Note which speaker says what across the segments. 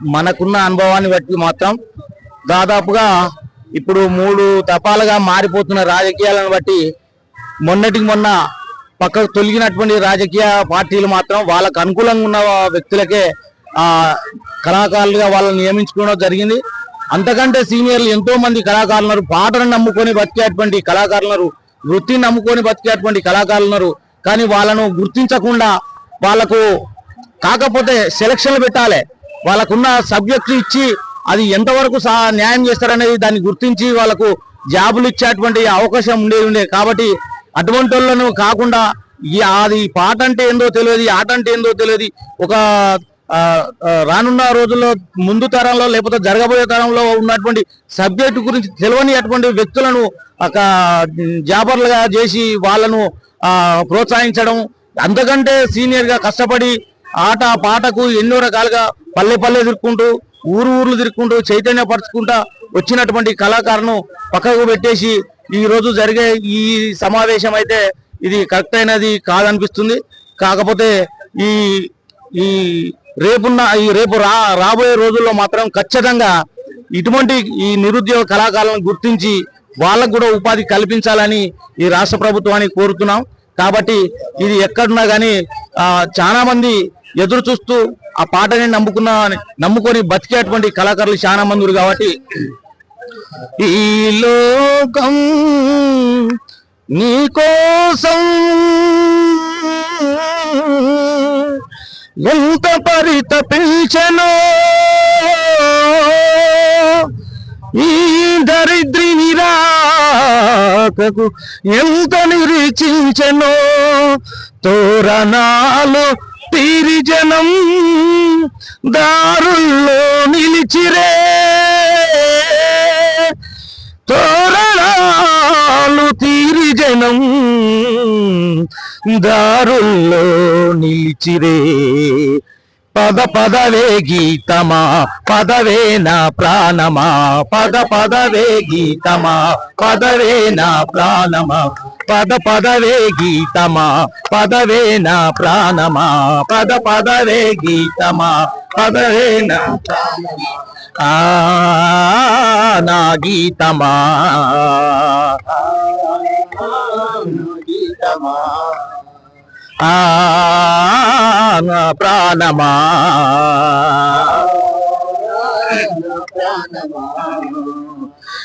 Speaker 1: మనకున్న అనుభవాన్ని బట్టి మాత్రం దాదాపుగా ఇప్పుడు మూడు తపాలుగా మారిపోతున్న రాజకీయాలను బట్టి మొన్నటికి మొన్న పక్కకు తొలగినటువంటి రాజకీయ పార్టీలు మాత్రం వాళ్ళకు అనుకూలంగా ఉన్న వ్యక్తులకే కళాకారులుగా వాళ్ళని నియమించుకోవడం జరిగింది. అంతకంటే సీనియర్లు ఎంతో మంది కళాకారులు పాటను నమ్ముకొని బతికేటువంటి కళాకారులు వృత్తిని నమ్ముకొని బతికేటువంటి కళాకారులు కానీ వాళ్ళను గుర్తించకుండా వాళ్ళకు కాకపోతే సెలక్షన్లు పెట్టాలి. వాళ్ళకున్న సబ్జెక్టు ఇచ్చి అది ఎంతవరకు సా న్యాయం చేస్తారనేది దాన్ని గుర్తించి వాళ్ళకు జాబులు ఇచ్చేటువంటి అవకాశం ఉండేది ఉండే. కాబట్టి అటువంటి వాళ్ళను కాకుండా ఈ అది పాట అంటే ఏందో తెలియదు ఆట అంటే ఏందో తెలియదు. ఒక రానున్న రోజుల్లో ముందు తరంలో లేకపోతే జరగబోయే తరంలో ఉన్నటువంటి సబ్జెక్టు గురించి తెలియని అటువంటి వ్యక్తులను ఒక జాబర్లుగా చేసి వాళ్ళను ప్రోత్సహించడం అంతకంటే సీనియర్గా కష్టపడి ఆట పాటకు ఎన్నో రకాలుగా పల్లె పల్లె తిరుక్కుంటూ ఊరు ఊర్లు తిరుక్కుంటూ చైతన్యపరచుకుంటా వచ్చినటువంటి కళాకారును పక్కకు పెట్టేసి ఈ రోజు జరిగే ఈ సమావేశం అయితే ఇది కరెక్ట్ అయినది కాదనిపిస్తుంది. కాకపోతే ఈ ఈ రేపున్న ఈ రేపు రా రాబోయే రోజుల్లో మాత్రం ఖచ్చితంగా ఇటువంటి ఈ నిరుద్యోగ కళాకారులను గుర్తించి వాళ్ళకు కూడా ఉపాధి కల్పించాలని ఈ రాష్ట్ర ప్రభుత్వాన్ని కోరుతున్నాం. కాబట్టి ఇది ఎక్కడున్నా కానీ చాలా మంది ఎదురు చూస్తూ ఆ పాటని నమ్ముకున్న నమ్ముకొని బతికేటువంటి కళాకారులు చాలా మంది కాబట్టి ఈ లోకం నీకోసం ఎంత పరితపించను ఈ దరిద్రి నిరాకకు ఎంత నిరీక్షించను తోరణాలు తీరి జనం దారుల్లో నిలిచిరే. తోరణాలు తీరి జనం దారుల్లో నిలిచిరే. పద పదవే గీతమా పదవే నా ప్రాణమా పద పదవే గీతమా పదవే నా ప్రాణమా పద పదవే గీతమా పదవే నా ప్రాణమా పద పదవే గీతమా పదవే నా ప్రాణమా. ఆ నా గీతమా. ఆ ప్రాణమా.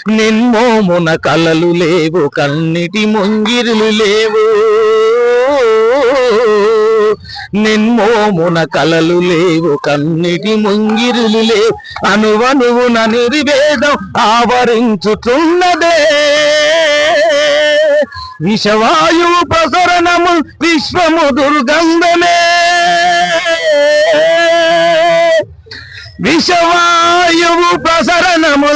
Speaker 1: నిన్మోమున కలలు లేవు కన్నిటి ముంగిరులు లేవు. నిన్మోమున కలలు లేవు కన్నిటి ముంగిరులు లేవు. అనువనువున నిర్వేదం ఆవరించుతున్నదే. విషవాయువు ప్రసరణము విశ్వము దుర్గంధమే. విషవాయువు ప్రసరణము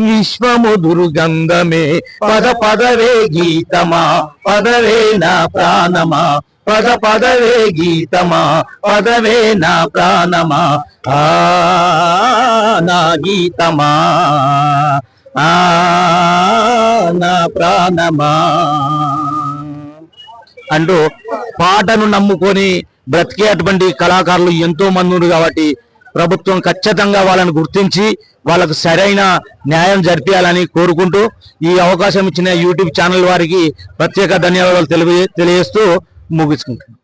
Speaker 1: విశ్వము దుర్గంధమే. పద పదవే గీతమా పదవే నా ప్రాణమా పద పదవే గీతమా పదవే నా ప్రాణమా ఆ నా గీతమా ఆ. ప్రాణమా. అంటూ పాటను నమ్ముకొని బ్రతికేటువంటి కళాకారులు ఎంతో మంది ఉన్నారు కాబట్టి ప్రభుత్వం ఖచ్చితంగా వాళ్ళని గుర్తించి వాళ్ళకు సరైన న్యాయం జరిపించాలని కోరుకుంటూ ఈ అవకాశం ఇచ్చిన యూట్యూబ్ ఛానల్ వారికి ప్రత్యేక ధన్యవాదాలు తెలియ తెలియజేస్తూ ముగించుకుంటున్నాను